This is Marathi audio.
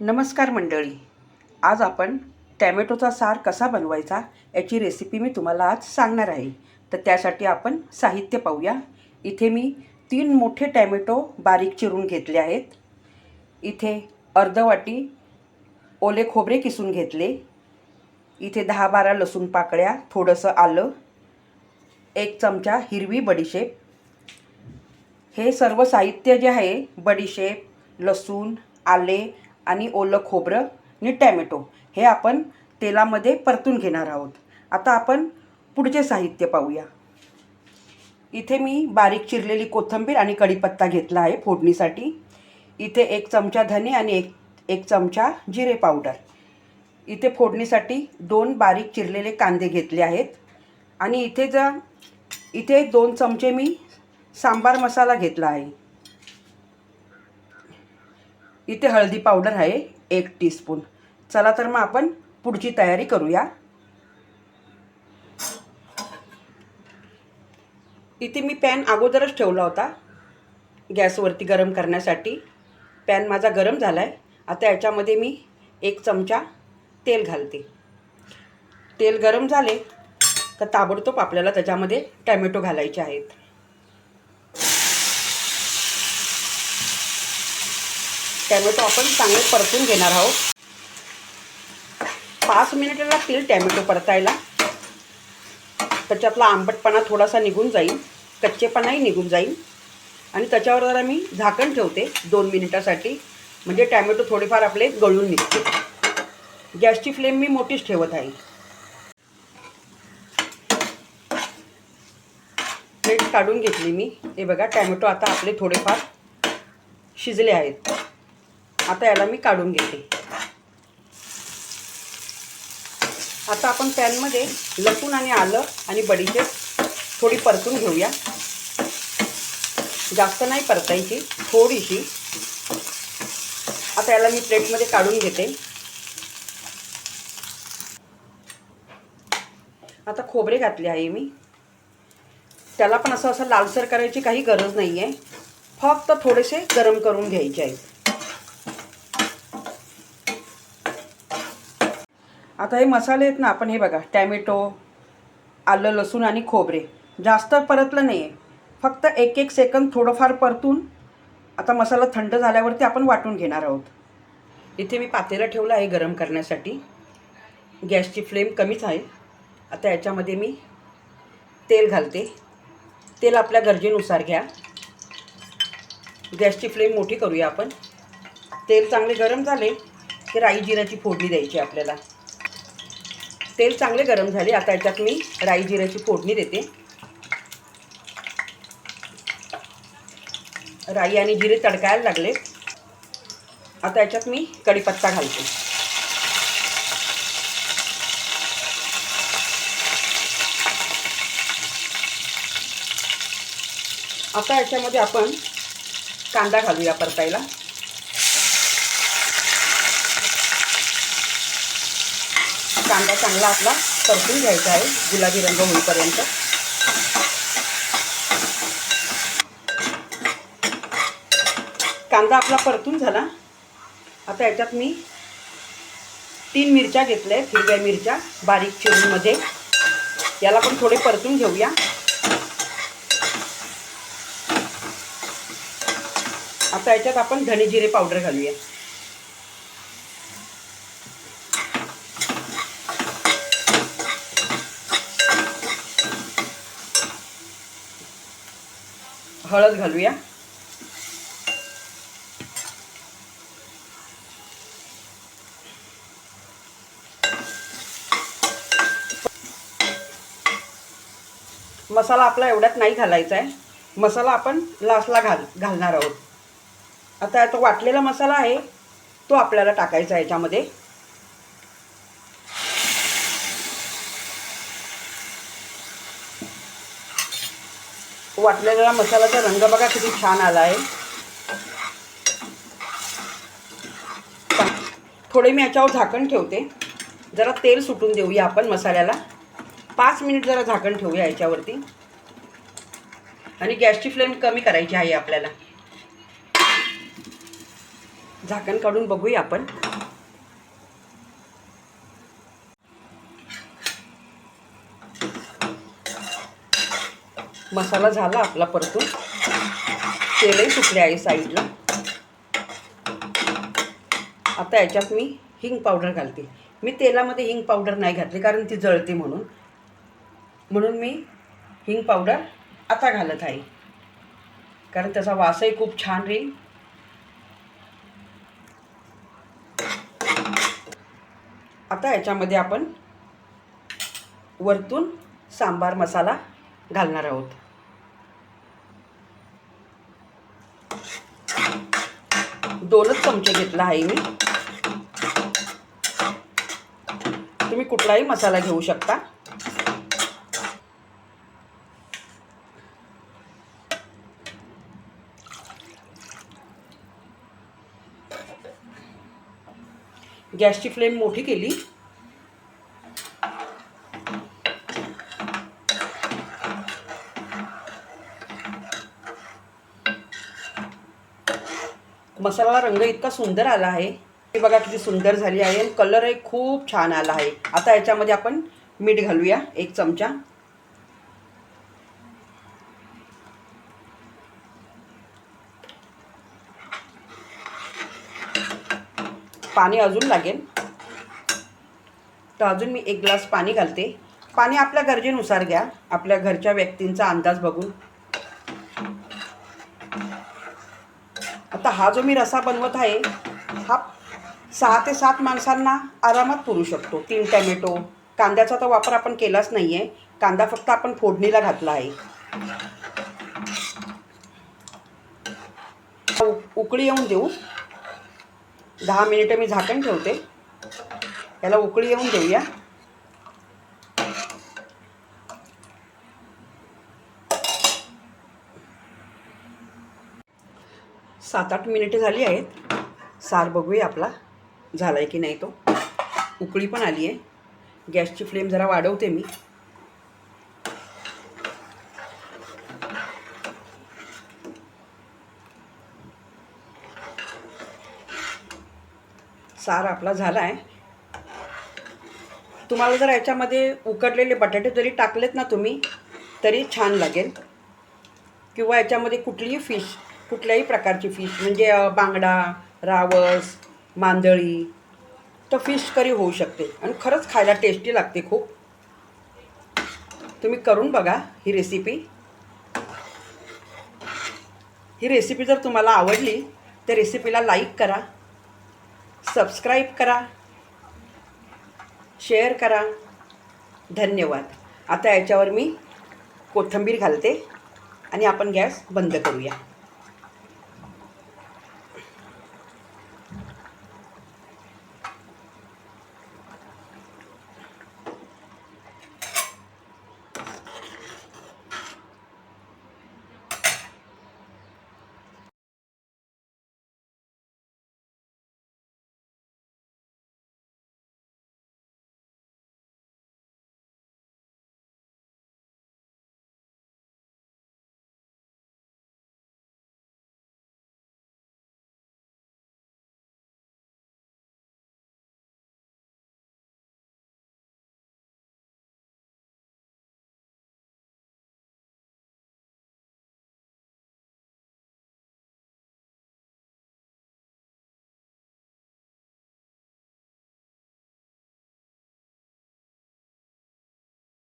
नमस्कार मंडळी. आज आपण टॅमॅटोचा सार कसा बनवायचा याची रेसिपी मी तुम्हाला आज सांगणार आहे. तर त्यासाठी आपण साहित्य पाहूया. इथे मी तीन मोठे टॅमॅटो बारीक चिरून घेतले आहेत. इथे अर्ध वाटी ओले खोबरे किसून घेतले. इथे दहा बारा लसूण पाकळ्या थोडंसं आलं एक चमचा हिरवी बडीशेप हे सर्व साहित्य जे आहे बडीशेप लसूण आले आणि ओलं खोबरं आणि टॅमॅटो हे आपण तेलामध्ये परतून घेणार आहोत. आता आपण पुढचे साहित्य पाहूया. इथे मी बारीक चिरलेली कोथिंबीर आणि कढीपत्ता घेतला आहे फोडणीसाठी. इथे एक चमचा धने आणि एक एक चमचा जिरे पावडर. इथे फोडणीसाठी दोन बारीक चिरलेले कांदे घेतले आहेत. आणि इथे जर इथे दोन चमचे मी सांबार मसाला घेतला आहे. इथे हळदी पावडर आहे एक टीस्पून चला तर मग आपण पुढची तयारी करूया. इथे मी पॅन अगोदरच ठेवला होता गॅसवरती गरम करण्यासाठी. पॅन माझा गरम झाला आहे आता याच्यामध्ये मी एक चमचा तेल घालते. तेल गरम झाले तर ताबडतोब आपल्याला त्याच्यामध्ये टॅमॅटो घालायचे आहेत. टॅमॅटो आपण चांगले परतून घेणार आहोत. पाच मिनिटं लागतील टॅमॅटो परतायला. त्याच्यातला आंबटपणा थोडासा निघून जाईल. कच्चेपणाही निघून जाईल. आणि त्याच्यावर जरा मी झाकण ठेवते दोन मिनिटासाठी. म्हणजे टॅमॅटो थोडेफार आपले गळून निघते गॅसची फ्लेम मी मोठीच ठेवत आहे. प्लेट काढून घेतली मी. हे बघा टॅमॅटो आता आपले थोडेफार शिजले आहेत. आता याला मी काढून घेते. आता आपण पॅनमध्ये लसूण आणि आलं आणि बडीशेप थोडी परतून घेऊया. जास्त नाही परतायची थोडीशी. आता याला मी प्लेटमध्ये काढून घेते. आता खोबरे घातले आहे मी. त्याला पण असं असं लालसर करायची काही गरज नाही आहे फक्त थोडेसे गरम करून घ्यायचे आहेत. आता हे मसाले आहेत ना आपण हे बघा टॅमॅटो आलं लसूण आणि खोबरे. जास्त परतलं नाही आहे फक्त एक एक सेकंद थोडंफार परतून आता मसाला थंड झाल्यावरती आपण वाटून घेणार आहोत. इथे मी पातेलं ठेवलं आहे गरम करण्यासाठी. गॅसची फ्लेम कमीच आहे. आता याच्यामध्ये मी तेल घालते. तेल आपल्या गरजेनुसार घ्या. गॅसची फ्लेम मोठी करूया आपण. तेल चांगले गरम झाले की राई जिऱ्याची फोडणी द्यायची आपल्याला. तेल चांगले गरम झाले. आता याच्यात मी राई जिऱ्याची फोडणी देते. राई आणि जिरे तडकायला लागले. आता याच्यात मी कढीपत्ता घालते. आता याच्यामध्ये आपण कांदा घालूया परतायला. कांदा चांगला आपला परतून घ्यायचा आहे गुलाबी रंग होईपर्यंत. कांदा आपला परतून झाला. आता याच्यात मी तीन मिरच्या घेतल्या आहेत हिरव्या मिरच्या बारीक चिरूनमध्ये. याला पण थोडे परतून घेऊया. आता याच्यात आपण धने जिरे पावडर घालूया. हळद घालूया. मसाला आपला एवढ्यात नाही घालायचा आहे. मसाला आपण लास्टला घाल घालणार आहोत. आता तो वाटलेला मसाला आहे तो आपल्याला टाकायचा आहे याच्यामध्ये. वाटलेला मसाल्याचा रंग बघा किती छान आला आहे थोडे मी याच्यावर झाकण ठेवते. जरा तेल सुटून देऊया आपण मसाल्याला. पाच मिनिट जरा झाकण ठेवूया याच्यावरती. आणि गॅसची फ्लेम कमी करायची आहे आपल्याला. झाकण काढून बघूया आपण. मसाला झाला आपला परतून. तेलही सुटले आहे साईडला. आता याच्यात मी हिंग पावडर घालते. मी तेलामध्ये हिंग पावडर नाही घातली कारण ती जळते म्हणून. म्हणून मी हिंग पावडर आता घालत आहे. कारण त्याचा वासही खूप छान राहील. आता याच्यामध्ये आपण वरतून सांबार मसाला घालणार आहोत. दोनच चमचे घेतला आहे मी. तुम्ही कुठलाही मसाला घेऊ शकता. गॅसची फ्लेम मोठी केली. मसाला रंग इतका सुंदर आला आहे. हे बघा किती सुंदर झाली आहे आणि कलरही खूप छान आला आहे. आता याच्यामध्ये आपण मीठ घालूया एक चमचा. पाणी अजून लागेल. तर अजून मी एक ग्लास पाणी घालते. पाणी आपल्या गरजेनुसार घ्या. आपल्या घरच्या व्यक्तींचा अंदाज बघून. हा जो मी रसा बनवत आहे हा सहा ते सात माणसांना आरामात पुरू शकतो. तीन टॅमॅटो कांद्याचा तर वापर आपण केलाच नाही आहे कांदा फक्त आपण फोडणीला घातला आहे. उकळी येऊन देऊ. दहा मिनिटं मी झाकण ठेवते. याला उकळी येऊन देऊया. सात आठ मिनिटे झाली आहेत. सार बघूया आपला झाला आहे की नाही तो. उकळी पण आली आहे गॅसची फ्लेम जरा वाढवते मी. सार आपला झाला आहे तुम्हाला जर याच्यामध्ये उकडलेले बटाटे जरी टाकलेत ना तुम्ही तरी छान लागेल. किंवा याच्यामध्ये कुठलीही फिश कुठल्याही प्रकारची फिश म्हणजे बांगडा रावस मांदळी तर फिश करी होऊ शकते. आणि खरंच खायला टेस्टी लागते खूप. तुम्ही करून बघा ही रेसिपी ही रेसिपी जर तुम्हाला आवडली तर रेसिपीला लाईक करा सबस्क्राईब करा शेअर करा. धन्यवाद. आता याच्यावर मी कोथिंबीर घालते आणि आपण गॅस बंद करूया.